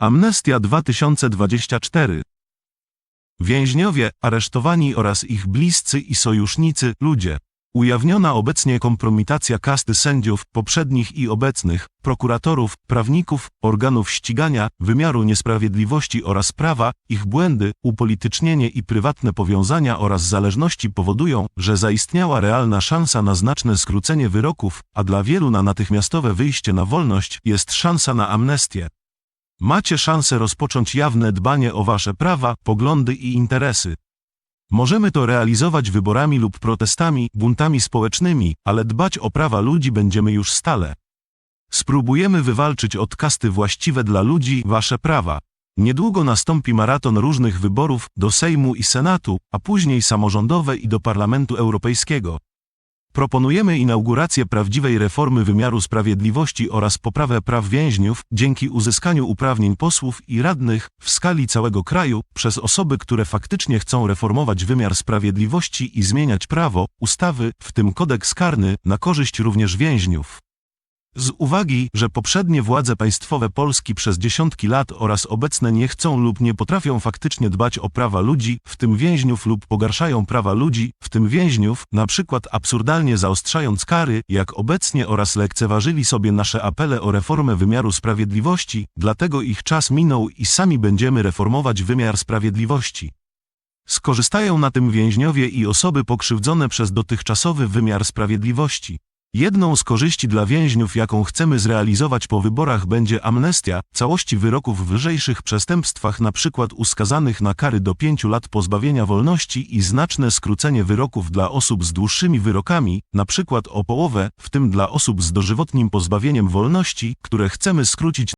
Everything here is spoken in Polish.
Amnestia 2024 Więźniowie, aresztowani oraz ich bliscy i sojusznicy, ludzie. Ujawniona obecnie kompromitacja kasty sędziów, poprzednich i obecnych, prokuratorów, prawników, organów ścigania, wymiaru niesprawiedliwości oraz prawa, ich błędy, upolitycznienie i prywatne powiązania oraz zależności powodują, że zaistniała realna szansa na znaczne skrócenie wyroków, a dla wielu na natychmiastowe wyjście na wolność jest szansa na amnestię. Macie szansę rozpocząć jawne dbanie o wasze prawa, poglądy i interesy. Możemy to realizować wyborami lub protestami, buntami społecznymi, ale dbać o prawa ludzi będziemy już stale. Spróbujemy wywalczyć od kasty właściwe dla ludzi wasze prawa. Niedługo nastąpi maraton różnych wyborów do Sejmu i Senatu, a później samorządowe i do Parlamentu Europejskiego. Proponujemy inaugurację prawdziwej reformy wymiaru sprawiedliwości oraz poprawę praw więźniów dzięki uzyskaniu uprawnień posłów i radnych w skali całego kraju przez osoby, które faktycznie chcą reformować wymiar sprawiedliwości i zmieniać prawo, ustawy, w tym kodeks karny, na korzyść również więźniów. Z uwagi, że poprzednie władze państwowe Polski przez dziesiątki lat oraz obecne nie chcą lub nie potrafią faktycznie dbać o prawa ludzi, w tym więźniów lub pogarszają prawa ludzi, w tym więźniów, na przykład absurdalnie zaostrzając kary, jak obecnie oraz lekceważyli sobie nasze apele o reformę wymiaru sprawiedliwości, dlatego ich czas minął i sami będziemy reformować wymiar sprawiedliwości. Skorzystają na tym więźniowie i osoby pokrzywdzone przez dotychczasowy wymiar sprawiedliwości. Jedną z korzyści dla więźniów, jaką chcemy zrealizować po wyborach, będzie amnestia całości wyroków w lżejszych przestępstwach, np. uskazanych na kary do 5 lat pozbawienia wolności i znaczne skrócenie wyroków dla osób z dłuższymi wyrokami, np. o połowę, w tym dla osób z dożywotnim pozbawieniem wolności, które chcemy skrócić